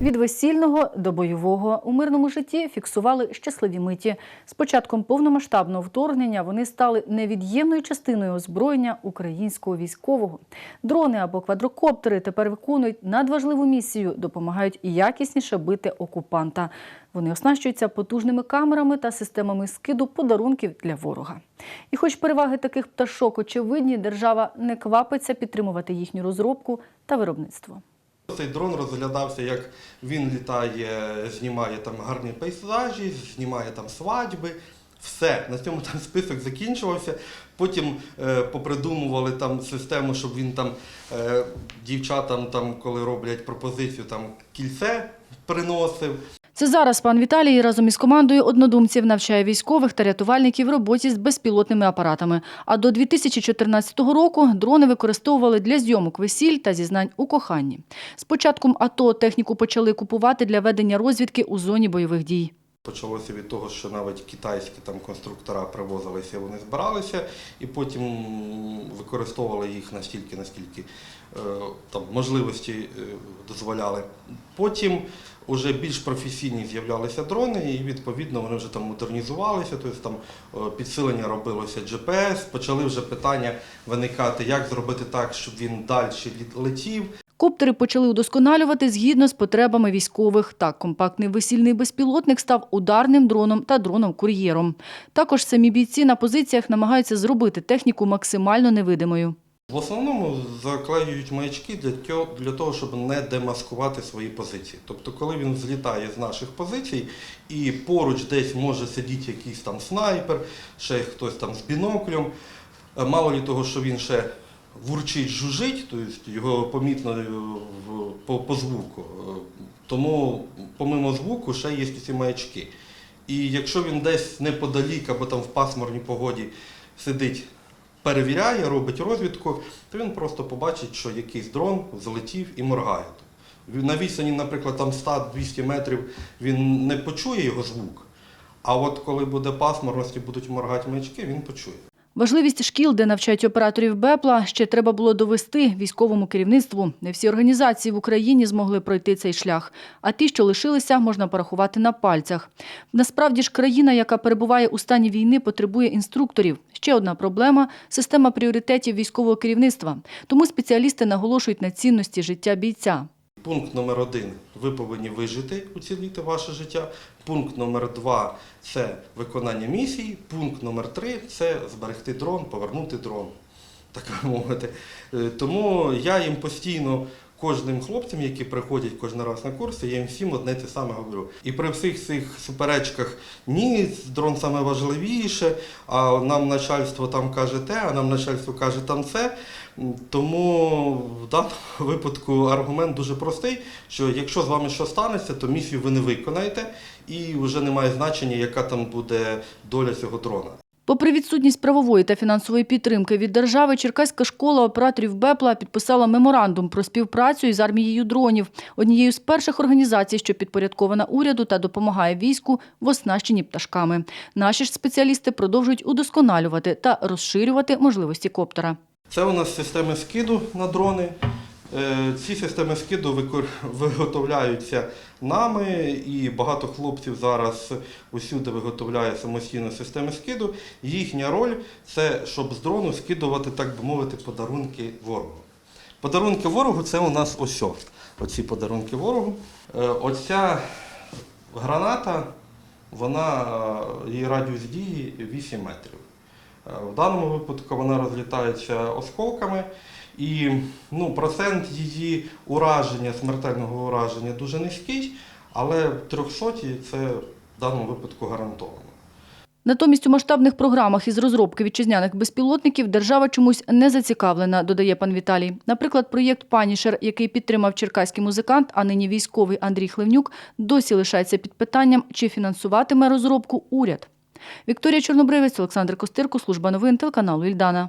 Від весільного до бойового у мирному житті фіксували щасливі миті. З початком повномасштабного вторгнення вони стали невід'ємною частиною озброєння українського військового. Дрони або квадрокоптери тепер виконують надважливу місію, допомагають якісніше бити окупанта. Вони оснащуються потужними камерами та системами скиду подарунків для ворога. І хоч переваги таких пташок очевидні, держава не квапиться підтримувати їхню розробку та виробництво. Цей дрон розглядався, як він літає, знімає там гарні пейзажі, знімає там свадьби. Все, на цьому там список закінчувався. Потім е, попридумували там систему, щоб він там е, дівчатам, там, коли роблять пропозицію, там кільце приносив. Це зараз пан Віталій разом із командою однодумців навчає військових та рятувальників роботі з безпілотними апаратами. А до 2014 року дрони використовували для зйомок весіль та зізнань у коханні. З початком АТО техніку почали купувати для ведення розвідки у зоні бойових дій. Почалося від того, що навіть китайські там конструктора привозилися, вони збиралися, і потім використовували їх настільки, наскільки е, там можливості е, дозволяли. Потім вже більш професійні з'являлися дрони, і відповідно вони вже там модернізувалися, тобто там е, підсилення робилося GPS, почали вже питання виникати, як зробити так, щоб він далі летів. Коптери почали удосконалювати згідно з потребами військових. Так, компактний весільний безпілотник став ударним дроном та дроном-кур'єром. Також самі бійці на позиціях намагаються зробити техніку максимально невидимою. В основному заклеюють маячки для того, щоб не демаскувати свої позиції. Тобто, коли він злітає з наших позицій і поруч десь може сидіти якийсь там снайпер, ще хтось там з біноклем, е, мало лі того, що він ще вурчить, жужить, тобто його помітно е, по, по звуку. Е, Тому, помимо звуку, ще є ці маячки. І якщо він десь неподалік або там в пасмурній погоді сидить перевіряє, робить розвідку, то він просто побачить, що якийсь дрон залетів і моргає. На відстані, наприклад, там 100-200 метрів він не почує його звук. А от коли буде пасмурності, будуть моргати маячки, він почує. Важливість шкіл, де навчають операторів БЕПЛА, ще треба було довести військовому керівництву. Не всі організації в Україні змогли пройти цей шлях, а ті, що лишилися, можна порахувати на пальцях. Насправді ж країна, яка перебуває у стані війни, потребує інструкторів. Ще одна проблема – система пріоритетів військового керівництва. Тому спеціалісти наголошують на цінності життя бійця. Пункт номер один ви повинні вижити, уціліти ваше життя. Пункт номер два це виконання місії. Пункт номер три це зберегти дрон, повернути дрон. Так мовити. Е, Тому я їм постійно. Кожним хлопцям, які приходять кожен раз на курси, я їм всім одне те саме говорю. І при всіх цих суперечках ні, дрон саме важливіше, а нам начальство там каже те, а нам начальство каже там це. Тому в даному випадку аргумент дуже простий, що якщо з вами що станеться, то місію ви не виконаєте, і вже немає значення, яка там буде доля цього дрона. Попри відсутність правової та фінансової підтримки від держави, Черкаська школа операторів БЕПЛА підписала меморандум про співпрацю із армією дронів, однією з перших організацій, що підпорядкована уряду та допомагає війську в оснащенні пташками. Наші ж спеціалісти продовжують удосконалювати та розширювати можливості коптера. Це у нас системи скиду на дрони. Е, Ці системи скиду виготовляються нами, і багато хлопців зараз усюди виготовляє самостійно системи скиду. Їхня роль це щоб з дрону скидувати, так би мовити, подарунки ворогу. Подарунки ворогу це у нас ось. Оці подарунки ворогу. Е, Оця граната, вона, е, її радіус дії 8 метрів. Е, В даному випадку вона розлітається осколками, і ну, процент її ураження, смертельного ураження дуже низький, але в 300 це в даному випадку гарантовано. Натомість у масштабних програмах із розробки вітчизняних безпілотників держава чомусь не зацікавлена, додає пан Віталій. Наприклад, проєкт Панішер, який підтримав черкаський музикант, а нині військовий Андрій Хливнюк, досі лишається під питанням, чи фінансуватиме розробку уряд. Вікторія Чорнобривець, Олександр Костирко, служба новин телеканалу Ільдана.